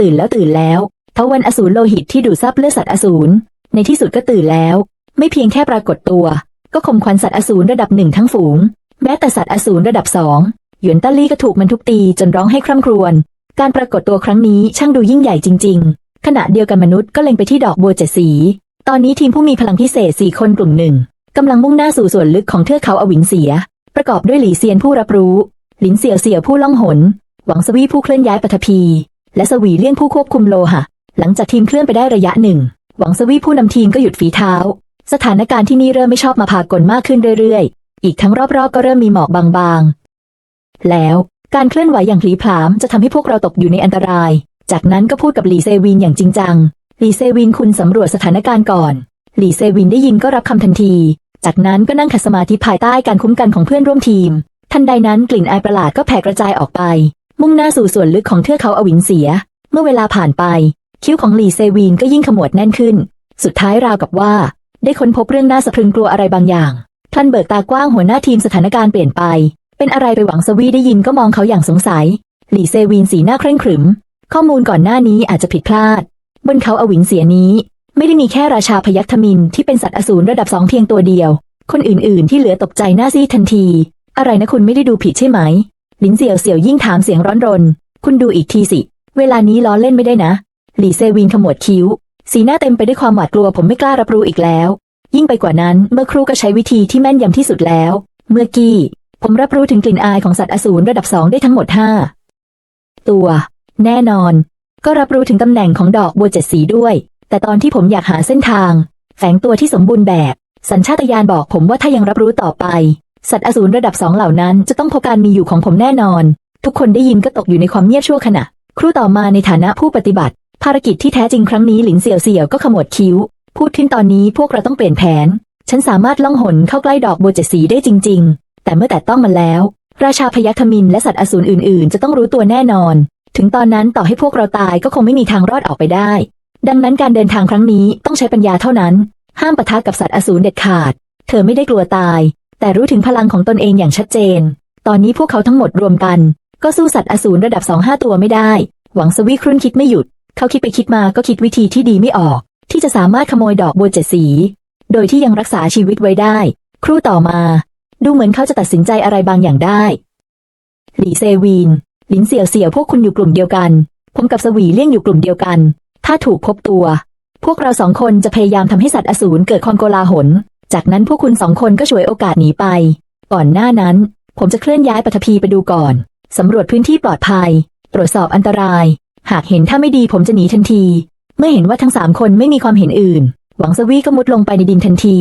ตื่นแล้วตื่นแล้วทวันอสูรโลหิตที่ดูดซับเลือดสัตว์อสูร ในที่สุดก็ตื่นแล้ว ไม่เพียงแค่ปรากฏตัว ก็ข่มขวัญสัตว์อสูรระดับหนึ่งทั้งฝูง แม้แต่สัตว์อสูรระดับสองหยวนต้าลี่ก็ถูกมันทุบตีจนร้องให้คร่ำครวญ การปรากฏตัวครั้งนี้ช่างดูยิ่งใหญ่จริง ๆ ขณะเดียวกันมนุษย์ก็เล็งไปที่ดอกบัวเจ็ดสี ตอนนี้ทีมผู้มีพลังพิเศษสี่คนกลุ่มหนึ่งกำลังมุ่งหน้าสู่ส่วนลึกของเทือกเขาอวิงเสีย ประกอบด้วยหลี่เซียนผู้รับรู้ หลินเสี่ยวเสี่ยวผู้ล่องหน หวังสวีผู้เคลื่อนย้ายปฐพี และสวีเลี่ยงผู้ควบคุมโลหะ หลังจากทีมเคลื่อนไปได้ระยะหนึ่ง หวังสวีผู้นำทีมก็หยุดฝีเท้า สถานการณ์ที่นี่เริ่มไม่ชอบมาพากลมากขึ้นเรื่อยๆ อีกทั้งรอบๆ ก็เริ่มมีหมอกบางๆ แล้วการเคลื่อนไหวอย่างพลีพลามจะทำให้พวกเราตกอยู่ในอันตราย จากนั้นก็พูดกับหลีเซวินอย่างจริงจัง หลีเซวินคุณสำรวจสถานการณ์ก่อน หลีเซวินได้ยินก็รับคำทันที จากนั้นก็นั่งขัดสมาธิภายใต้การคุ้มกันของเพื่อนร่วมทีม ทันใดนั้นกลิ่นอายประหลาดก็แผ่กระจายออกไป มุ่งหน้าสู่ส่วนลึกของเทือกเขาอวิงเสีย เมื่อเวลาผ่านไป คิ้วของหลีเซวินก็ยิ่งขมวดแน่นขึ้น สุดท้ายราวกับว่า ได้ค้นพบเรื่องน่าสะพรึงกลัวอะไรบางอย่างพลันเบิกตากว้างหัวหน้าทีมสถานการณ์เปลี่ยนไป เป็นอะไรไปหวังสวีได้ยินก็มองเขาอย่างสงสัย หลี่เซวินสีหน้าเคร่งขรึม ข้อมูลก่อนหน้านี้อาจจะผิดพลาด บนเขาอวิงเสียนี้ ไม่ได้มีแค่ราชาพยัคฆ์ทมินที่เป็นสัตว์อสูรระดับสองเพียงตัวเดียว คนอื่นๆ ที่เหลือตกใจหน้าซีทันที อะไรนะคุณไม่ได้ดูผิดใช่ไหม ลินเสี่ยวเสี่ยวยิ่งถามเสียงร้อนรน คุณดูอีกทีสิ เวลานี้ล้อเล่นไม่ได้นะ หลี่เซวินขมวดคิ้ว สีหน้าเต็มไปด้วยความหวาดกลัวผมไม่กล้ารับรู้อีกแล้ว ยิ่งไปกว่านั้นเมื่อครูก็ใช้วิธีที่แม่นยำที่สุดแล้ว เมื่อกี้ ผมรับรู้ถึงกลิ่นอายของสัตว์อสูรระดับสองได้ทั้งหมดห้าตัว แน่นอน ก็รับรู้ถึงตำแหน่งของดอกบัวเจ็ดสีด้วย แต่ตอนที่ผมอยากหาเส้นทาง แฝงตัวที่สมบูรณ์แบบ สัญชาตญาณบอกผมว่าถ้ายังรับรู้ต่อไป สัตว์อสูรระดับสองเหล่านั้นจะต้องพบการมีอยู่ของผมแน่นอน ทุกคนได้ยินก็ตกอยู่ในความเงียบชั่วขณะ ครู่ต่อมาในฐานะผู้ปฏิบัติ ภารกิจที่แท้จริงครั้งนี้หลินเสี่ยวเสี่ยวก็ขมวดคิ้ว พูดขึ้นตอนนี้พวกเราต้องเปลี่ยนแผน ฉันสามารถล่องหนเข้าใกล้ดอกบัวเจ็ดสีได้จริง ๆ แต่เมื่อแต่ต้องมันแล้ว ราชาพยัคฆมินและสัตว์อสูรอื่น ๆ จะต้องรู้ตัวแน่นอน ถึงตอนนั้นต่อให้พวกเราตายก็คงไม่มีทางรอดออกไปได้ ดังนั้นการเดินทางครั้งนี้ต้องใช้ปัญญาเท่านั้น ห้ามปะทะกับสัตว์อสูรเด็ดขาด เธอไม่ได้กลัวตาย แต่รู้ถึงพลังของตนเองอย่างชัดเจน ตอนนี้พวกเขาทั้งหมดรวมกัน ก็สู้สัตว์อสูรระดับสองห้าตัวไม่ได้ หวังสวีครุ่นคิดไม่หยุด เขาคิดไปคิดมาก็คิดวิธีที่ดีไม่ออก ที่จะสามารถขโมยดอกบัวเจ็ดสี โดยที่ยังรักษาชีวิตไว้ได้ ครู่ต่อมา ดูเหมือนเขาจะตัดสินใจอะไรบางอย่างได้ หลี่เซวีน หลินเสี่ยวเสี่ยวพวกคุณอยู่กลุ่มเดียวกัน ผมกับสวีเลี่ยงอยู่กลุ่มเดียวกัน ถ้าถูกพบตัว พวกเราสองคนจะพยายามทำให้สัตว์อสูรเกิดความโกลาหล จากนั้นพวกคุณสองคนก็ฉวยโอกาสหนีไป ก่อนหน้านั้น ผมจะเคลื่อนย้ายปฐพีไปดูก่อน สำรวจพื้นที่ปลอดภัย ตรวจสอบอันตราย หากเห็นถ้าไม่ดีผมจะหนีทันที เมื่อเห็นว่าทั้งสามคนไม่มีความเห็นอื่น หวังสวีก็มุดลงไปในดินทันที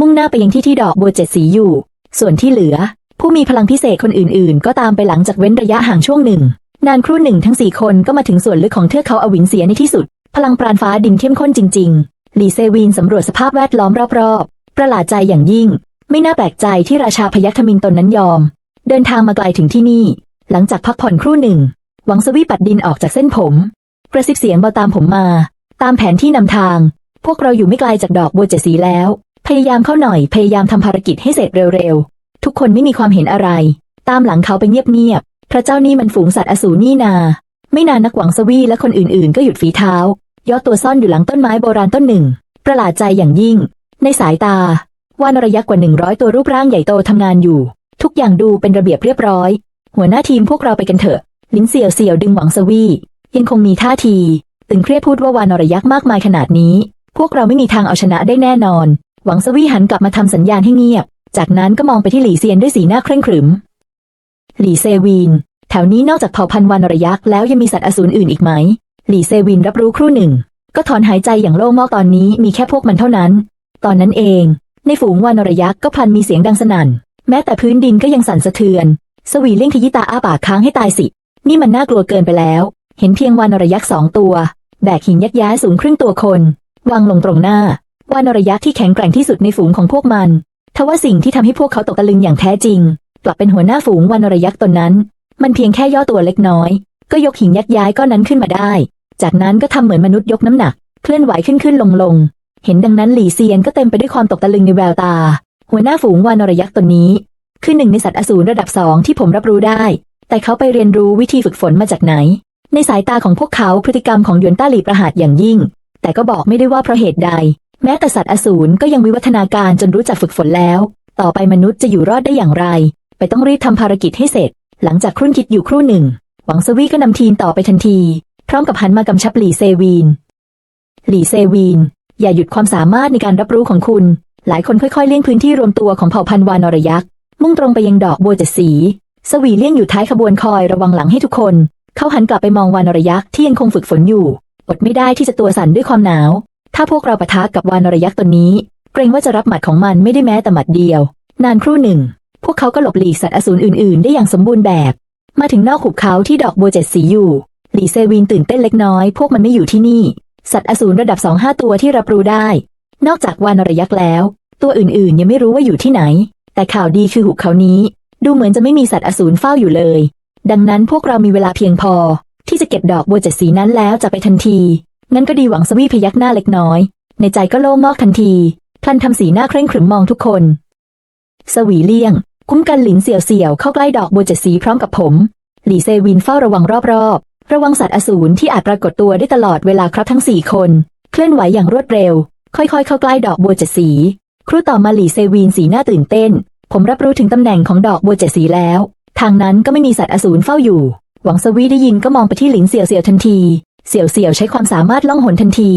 มุ่งหน้าไปยังที่ที่ดอกบัวเจ็ดสีอยู่ ส่วนที่เหลือ ผู้มีพลังพิเศษคนอื่นๆ ก็ตามไปหลังจากเว้นระยะห่างช่วงหนึ่ง นานครู่หนึ่งทั้งสี่คนก็มาถึงส่วนลึกของเทือกเขาอวิงเสียในที่สุด พลังปราณฟ้าดินเข้มข้นจริงๆหลีเซวีนสำรวจสภาพแวดล้อมรอบ ประหลาดใจอย่างยิ่ง ไม่น่าแปลกใจที่ราชาพยัคฆมินตนนั้นยอม เดินทางมาไกลถึงที่นี่ หลังจากพักผ่อนครู่หนึ่ง หวังสวีปัดดินออกจากเส้นผม กระซิบเสียงเบาตามผมมา ตามแผนที่นำทาง พวกเราอยู่ไม่ไกลจากดอกบัวเจ็ดสีแล้ว พยายามเข้าหน่อยพยายามทำภารกิจให้เสร็จเร็วๆ ทุกคนไม่มีความเห็นอะไร ตามหลังเขาไปเงียบๆพระเจ้านี่มันฝูงสัตว์อสูรนี่นา ไม่นานนักหวังสวีและคนอื่นๆ ก็หยุดฝีเท้าย่อตัวซ่อนอยู่หลังต้นไม้โบราณต้นหนึ่ง ประหลาดใจอย่างยิ่ง ในสายตา วานรยักษ์กว่าหนึ่งร้อยตัวรูปร่างใหญ่โตทำงานอยู่ ทุกอย่างดูเป็นระเบียบเรียบร้อย หัวหน้าทีมพวกเราไปกันเถอะ ลินเสี่ยวเสี่ยวดึงหวังสวียังคงมีท่าที ตึงเครียดพูดว่าวานรยักษ์มากมายขนาดนี้ พวกเราไม่มีทางเอาชนะได้แน่นอน หวังสวีหันกลับมาทำสัญญาณให้เงียบ จากนั้นก็มองไปที่หลี่เซียนด้วยสีหน้าเคร่งขรึม หลี่เซวีน แถวนี้นอกจากเผ่าพันธุ์วานรยักษ์แล้วยังมีสัตว์อสูรอื่นอีกไหม หลี่เซวินรับรู้ครู่หนึ่ง ก็ถอนหายใจอย่างโล่งมอกตอนนี้มีแค่พวกมันเท่านั้น ตอนนั้นเอง ในฝูงวานรยักษ์ก็พันมีเสียงดังสนั่น แม้แต่พื้นดินก็ยังสั่นสะเทือน สวีเลี่ยงขยิตาอ้าปากค้างให้ตายสิ นี่มันน่ากลัวเกินไปแล้ว เห็นเพียงวานรยักษ์สองตัว แบกหินยักษ์ย้ายสูงครึ่งตัวคน วางลงตรงหน้าวานรยักษ์ที่แข็งแกร่งที่สุดในฝูงของพวกมัน ทว่าสิ่งที่ทำให้พวกเขาตกตะลึงอย่างแท้จริง กลับเป็นหัวหน้าฝูงวานรยักษ์ตนนั้น มันเพียงแค่ย่อตัวเล็กน้อย ก็ยกหินยักษ์ย้ายก้อนนั้นขึ้นมาได้ จากนั้นก็ทำเหมือนมนุษย์ยกน้ำหนัก เคลื่อนไหวขึ้นขึ้นลงลง เห็นดังนั้นหลี่เซียนก็เต็มไปด้วยความตกตะลึงในแววตา หัวหน้าฝูงวานรยักษ์ตนนี้ คือหนึ่งในสัตว์อสูรระดับสองที่ผมรับรู้ได้ แต่เขาไปเรียนรู้วิธีฝึกฝนมาจากไหน ในสายตาของพวกเขาพฤติกรรมของหยวนต้าหลีประหาดอย่างยิ่ง แต่ก็บอกไม่ได้ว่าเพราะเหตุใด แม้แต่สัตว์อสูรก็ยังวิวัฒนาการจนรู้จักฝึกฝนแล้ว ต่อไปมนุษย์จะอยู่รอดได้อย่างไร ไปต้องรีบทำภารกิจให้เสร็จ หลังจากครุ่นคิดอยู่ครู่หนึ่ง หวังสวีก็นำทีมต่อไปทันที พร้อมกับหันมากำชับหลี่เซวีน หลี่เซวีน อย่าหยุดความสามารถในการรับรู้ของคุณ หลายคนค่อยๆ เลี่ยงพื้นที่รวมตัวของเผ่าพันธุ์วานอรยักษ์ มุ่งตรงไปยังดอกบัวเจ็ดสี สวีเลี่ยงอยู่ท้ายขบวนคอยระวังหลังให้ทุกคน เขาหันกลับไปมองวานอรยักษ์ที่ยังคงฝึกฝนอยู่ อดไม่ได้ที่จะตัวสั่นด้วยความหนาว ถ้าพวกเราปะทะกับวานอรยักษ์ตนนี้ เกรงว่าจะรับหมัดของมันไม่ได้แม้แต่หมัดเดียว นานครู่หนึ่ง พวกเขาก็หลบหลีกสัตว์อสูรอื่นๆ ได้อย่างสมบูรณ์แบบ มาถึงนอกหุบเขาที่ดอกบัวเจ็ดสีอยู่ หลีเซวินตื่นเต้นเล็กน้อย พวกมันไม่อยู่ที่นี่ สัตว์อสูรระดับสองห้าตัวที่รับรู้ได้ นอกจากวานอรยักษ์แล้ว ตัวอื่นๆ ยังไม่รู้ว่าอยู่ที่ไหน แต่ข่าวดีคือหุบเขานี้ ดูเหมือนจะไม่มีสัตว์อสูรเฝ้าอยู่เลย ดังนั้นพวกเรามีเวลาเพียงพอ ที่จะเก็บดอกบัวเจ็ดสีนั้นแล้วจะไปทันทีงั้นก็ดีหวังสวีพยักหน้าเล็กน้อย ในใจก็โล่งมอกทันทีพลันทำสีหน้าเคร่งขรึมมองทุกคน สวีเลี่ยง คุ้มกันหลินเสี่ยวเสี่ยวเข้าใกล้ดอกบัวเจ็ดสีพร้อมกับผม หลี่เซวินเฝ้าระวังรอบ ระวังสัตว์อสูรที่อาจปรากฏตัวได้ตลอดเวลาครับทั้งสี่คน เคลื่อนไหวอย่างรวดเร็ว ค่อยๆ เข้าใกล้ดอกบัวเจ็ดสี ครูต่อมาหลีเซวีนสีหน้าตื่นเต้น ผมรับรู้ถึงตำแหน่งของดอกบัวเจ็ดสีแล้ว ทางนั้นก็ไม่มีสัตว์อสูรเฝ้าอยู่ หวังสวีได้ยินก็มองไปที่หลินเสี่ยวเสี่ยวทันที เสี่ยวเสี่ยวใช้ความสามารถล่องหนทันที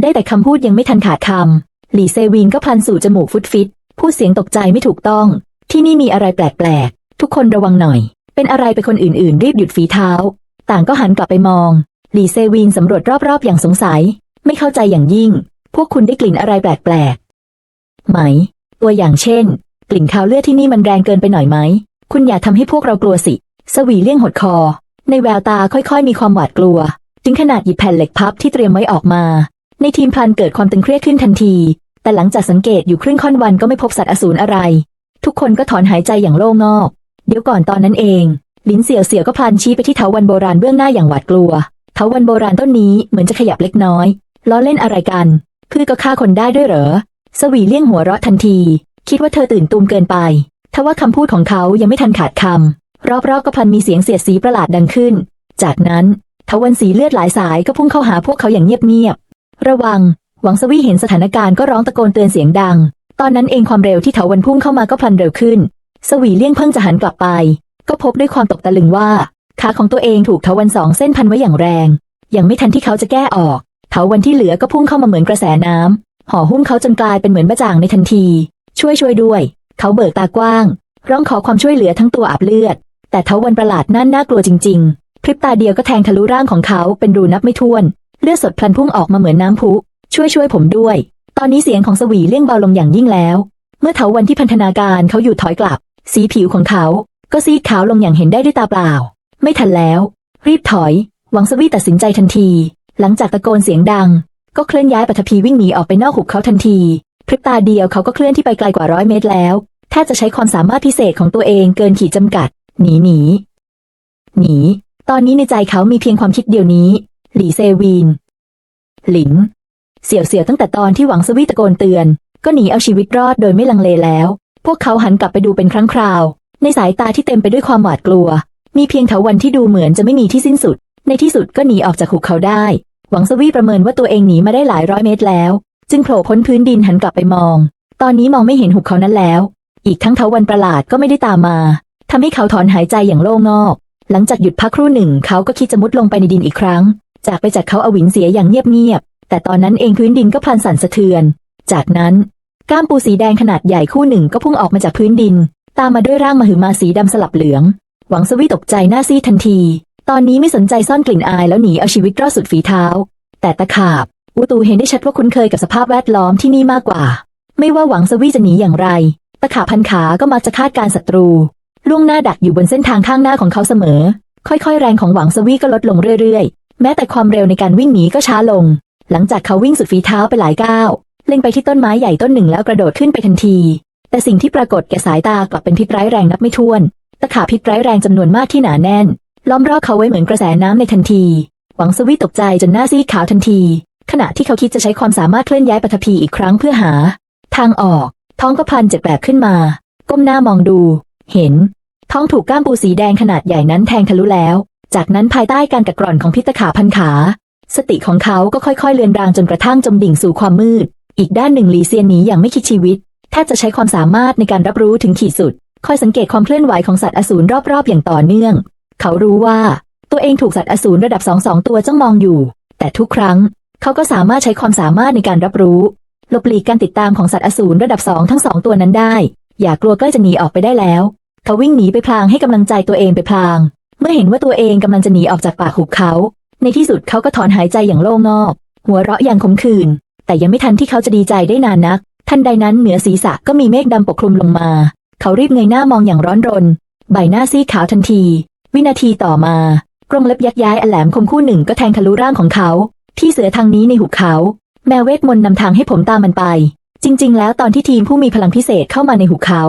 ได้แต่คำพูดยังไม่ทันขาดคำหลี่เซวีนก็พลันสู่จมูกฟุตฟิตพูดเสียงตกใจไม่ถูกต้อง ที่นี่มีอะไรแปลกๆทุกคนระวังหน่อย เป็นอะไรไปคนอื่นๆ รีบหยุดฝีเท้า ต่างก็หันกลับไปมองหลี่เซวีนสำรวจรอบๆ อย่างสงสัย ไม่เข้าใจอย่างยิ่ง พวกคุณได้กลิ่นอะไรแปลกๆ ไหม ตัวอย่างเช่น กลิ่นคาวเลือดที่นี่มันแรงเกินไปหน่อยไหม คุณอย่าทำให้พวกเรากลัวสิ สวีเลี่ยงหดคอ ในแววตาค่อยๆ มีความหวาดกลัว ถึงขนาดหยิบแผ่นเหล็กพับที่เตรียมไว้ออกมา ในทีมพลันเกิดความตึงเครียดขึ้นทันที แต่หลังจากสังเกตอยู่ครึ่งค่อนวันก็ไม่พบสัตว์อสูรอะไร ทุกคนก็ถอนหายใจอย่างโล่งอก เดี๋ยวก่อนตอนนั้นเอง ลิ้นเสี่ยวเสี่ยวก็พลันชี้ไปที่เถาวันโบราณเบื้องหน้าอย่างหวาดกลัวเถาวันโบราณต้นนี้เหมือนจะขยับเล็กน้อยล้อเล่นอะไรกันพืชก็ฆ่าคนได้ด้วยเหรอ สวีเลี่ยงหัวเราะทันที คิดว่าเธอตื่นตูมเกินไป ทว่าคำพูดของเขายังไม่ทันขาดคำ รอบๆก็พลันมีเสียงเสียดสีประหลาดดังขึ้น จากนั้นทวันสีเลือดหลายสายก็พุ่งเข้าหาพวกเขาอย่างเงียบๆ ระวัง หวังสวีเห็นสถานการณ์ก็ร้องตะโกนเตือนเสียงดัง ตอนนั้นเองความเร็วที่เถาวันพุ่งเข้ามาก็พลันเร็วขึ้น สวีเลี่ยงเพิ่งจะหันกลับไป พบด้วยความตกตะลึงว่า ขาของตัวเองถูกเถาวันสองเส้นพันไว้อย่างแรง ยังไม่ทันที่เขาจะแก้ออกเถาวันที่เหลือก็พุ่งเข้ามาเหมือนกระแสน้ำห่อหุ้มเขาจนกลายเป็นเหมือนบ้าจ่างในทันที ช่วยช่วยด้วย เขาเบิกตากว้าง ร้องขอความช่วยเหลือทั้งตัวอาบเลือด แต่เถาวันประหลาดนั่นน่ากลัวจริง ๆ พริบตาเดียวก็แทงทะลุร่างของเขาเป็นรูนับไม่ถ้วน เลือดสดพลันพุ่งออกมาเหมือนน้ำพุ ช่วยช่วยผมด้วย ตอนนี้เสียงของสวีเลี่ยงเบาลงอย่างยิ่งแล้ว เมื่อเถาวันที่พันธนาการเขาอยู่ถอยกลับ สีผิวของเขา ก็ซีดขาวลงอย่างเห็นได้ด้วยตาเปล่า ไม่ทันแล้ว รีบถอย หวังสวีตัดสินใจทันที หลังจากตะโกนเสียงดัง ก็เคลื่อนย้ายปัทภีวิ่งหนีออกไปนอกหุบเขาทันที พริบตาเดียวเขาก็เคลื่อนที่ไปไกลกว่าร้อยเมตรแล้วแทบจะใช้ความสามารถพิเศษของตัวเองเกินขีดจำกัด หนีหนีหนี ตอนนี้ในใจเขามีเพียงความคิดเดียวนี้ หลี่เซวีน หลิน เสี่ยวเสี่ยวตั้งแต่ตอนที่หวังสวีตะโกนเตือน ก็หนีเอาชีวิตรอดโดยไม่ลังเลแล้ว พวกเขาหันกลับไปดูเป็นครั้งคราว ในสายตาที่เต็มไปด้วยความหวาดกลัว มีเพียงเถาวันที่ดูเหมือนจะไม่มีที่สิ้นสุด ในที่สุดก็หนีออกจากหุบเขาได้ หวังสวีประเมินว่าตัวเองหนีมาได้หลายร้อยเมตรแล้ว จึงโผล่พ้นพื้นดินหันกลับไปมอง ตอนนี้มองไม่เห็นหุบเขานั้นแล้ว อีกทั้งเถาวันประหลาดก็ไม่ได้ตามมาทำให้เขาถอนหายใจอย่างโล่งอก หลังจากหยุดพักครู่หนึ่งเขาก็คิดจะมุดลงไปในดินอีกครั้ง จากไปจากเขาอาวินเสียอย่างเงียบๆแต่ตอนนั้นเองพื้นดินก็พลันสั่นสะเทือน จากนั้นก้ามปูสีแดงขนาดใหญ่คู่หนึ่งก็พุ่งออกมาจากพื้นดิน ตามมาด้วยร่างมหึมาสีดำสลับเหลือง หวังสวีตกใจหน้าซีทันที ตอนนี้ไม่สนใจซ่อนกลิ่นอายแล้วหนีเอาชีวิตรอดสุดฝีเท้า แต่ตะขาบ อูตูเห็นได้ชัดว่าคุ้นเคยกับสภาพแวดล้อมที่นี่มากกว่า ไม่ว่าหวังสวีจะหนีอย่างไร ตะขาบพันขาก็มักจะคาดการศัตรู ล่วงหน้าดักอยู่บนเส้นทางข้างหน้าของเขาเสมอ ค่อยๆ แรงของหวังสวีก็ลดลงเรื่อยๆ แม้แต่ความเร็วในการวิ่งหนีก็ช้าลง หลังจากเขาวิ่งสุดฝีเท้าไปหลายก้าวเล็งไปที่ต้นไม้ใหญ่ต้นหนึ่งแล้วกระโดดขึ้นไปทันที แต่สิ่งที่ปรากฏแก่สายตากลับเป็นพิษร้ายแรงนับไม่ถ้วน ตะขาบพิษร้ายแรงจำนวนมากที่หนาแน่น ล้อมรอบเขาไว้เหมือนกระแสน้ำในทันที หวังสวีตกใจจนหน้าซีดขาวทันที ขณะที่เขาคิดจะใช้ความสามารถเคลื่อนย้ายปฐพีอีกครั้งเพื่อหา ทางออก ท้องก็พันเจ็บแปลบขึ้นมา ก้มหน้ามองดู เห็น ท้องถูกก้ามปูสีแดงขนาดใหญ่นั้นแทงทะลุแล้ว จากนั้นภายใต้การกัดกร่อนของพิษตะขาพันขา สติของเขาก็ค่อยๆเลือนรางจนกระทั่งจมดิ่งสู่ความมืด อีกด้านหนึ่งหลีเซียนหนีอย่างไม่คิดชีวิต แทบจะใช้ความสามารถในการรับรู้ถึงขีดสุด คอยสังเกตความเคลื่อนไหวของสัตว์อสูรรอบๆ อย่างต่อเนื่อง เขารู้ว่า ตัวเองถูกสัตว์อสูรระดับสองสองตัวจ้องมองอยู่ แต่ทุกครั้ง เขาก็สามารถใช้ความสามารถในการรับรู้หลบหลีกการติดตามของสัตว์อสูรระดับสองทั้งสองตัวนั้นได้ อย่ากลัวใกล้จะหนีออกไปได้แล้ว เขาวิ่งหนีไปพลางให้กำลังใจตัวเองไปพลาง เมื่อเห็นว่าตัวเองกำลังจะหนีออกจากปากหุบเขา ในที่สุดเขาก็ถอนหายใจอย่างโล่งอก หัวเราะอย่างขมขื่นแต่ยังไม่ทันที่เขาจะดีใจได้นานนัก ทันใดนั้นเหนือศีรษะก็มีเมฆดำปกคลุมลงมา เขารีบเงยหน้ามองอย่างร้อนรน ใบหน้าซีดขาวทันที วินาทีต่อมากรงเล็บยักย้ายอแหลมคมคู่หนึ่งก็แทงทะลุร่างของเขา ที่เสือทางนี้ในหุบเขา แมวเวทมนต์นำทางให้ผมตามมันไป จริง ๆ แล้วตอนที่ทีมผู้มีพลังพิเศษเข้ามาในหุบเขา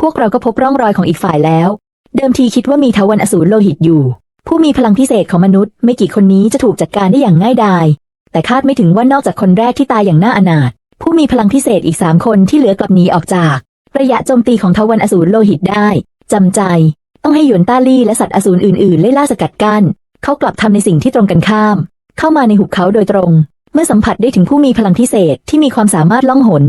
พวกเราก็พบร่องรอยของอีกฝ่ายแล้ว เดิมทีคิดว่ามีทวันอสูรโลหิตอยู่ ผู้มีพลังพิเศษของมนุษย์ ไม่กี่คนนี้จะถูกจัดการได้อย่างง่ายดายแต่คาดไม่ถึงว่านอกจากคนแรกที่ตายอย่างน่าอนาถ ผู้มีพลังพิเศษอีกสามคนที่เหลือกลับหนีออกจาก ระยะโจมตีของทวันอสูรโลหิตได้ จำใจ ต้องให้หยวนต้าลี่และสัตว์อสูรอื่นๆไล่ล่าสกัดกั้น เขากลับทำในสิ่งที่ตรงกันข้าม เข้ามาในหุบเขาโดยตรง เมื่อสัมผัสได้ถึงผู้มีพลังพิเศษที่มีความสามารถล่องหน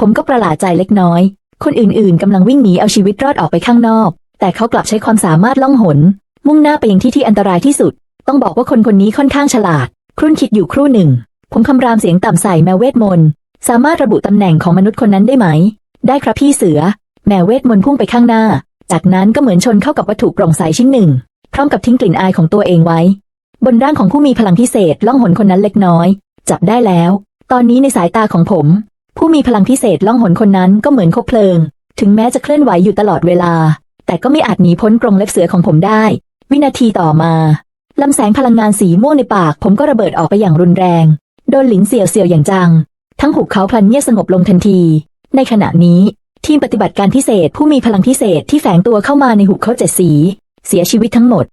ผมก็ประหลาดใจเล็กน้อย คนอื่นๆกำลังวิ่งหนีเอาชีวิตรอดออกไปข้างนอก แต่เขากลับใช้ความสามารถล่องหน มุ่งหน้าไปยังที่ที่อันตรายที่สุด ต้องบอกว่าคนคนนี้ค่อนข้างฉลาด ครุ่นคิดอยู่ครู่หนึ่ง ผมคำรามเสียงต่ำใส่แมวเวทมนต์ สามารถระบุตำแหน่งของมนุษย์คนนั้นได้ไหม ได้ครับพี่เสือ แมวเวทมนต์พุ่งไปข้างหน้า จากนั้นก็เหมือนชนเข้ากับวัตถุโปร่งใสชิ้นหนึ่ง พร้อมกับทิ้งกลิ่นอายของตัวเองไว้ บนร่างของผู้มีพลังพิเศษล่องหนคนนั้นเล็กน้อย จับได้แล้ว ตอนนี้ในสายตาของผม ผู้มีพลังพิเศษล่องหนคนนั้นก็เหมือนคบเพลิง ถึงแม้จะเคลื่อนไหวอยู่ตลอดเวลา แต่ก็ไม่อาจหนีพ้นกรงเล็บเสือของผมได้ วินาทีต่อมาลำแสงพลังงานสีม่วงในปาก ผมก็ระเบิดออกไปอย่างรุนแรง โดนหลินเสี่ยวเสี่ยวอย่างจัง ทั้งหุบเขาพลันเงียบสงบลงทันที ในขณะนี้ ทีมปฏิบัติการพิเศษผู้มีพลังพิเศษที่แฝงตัวเข้ามาในหุบเขาเจ็ดสี เสียชีวิตทั้งหมด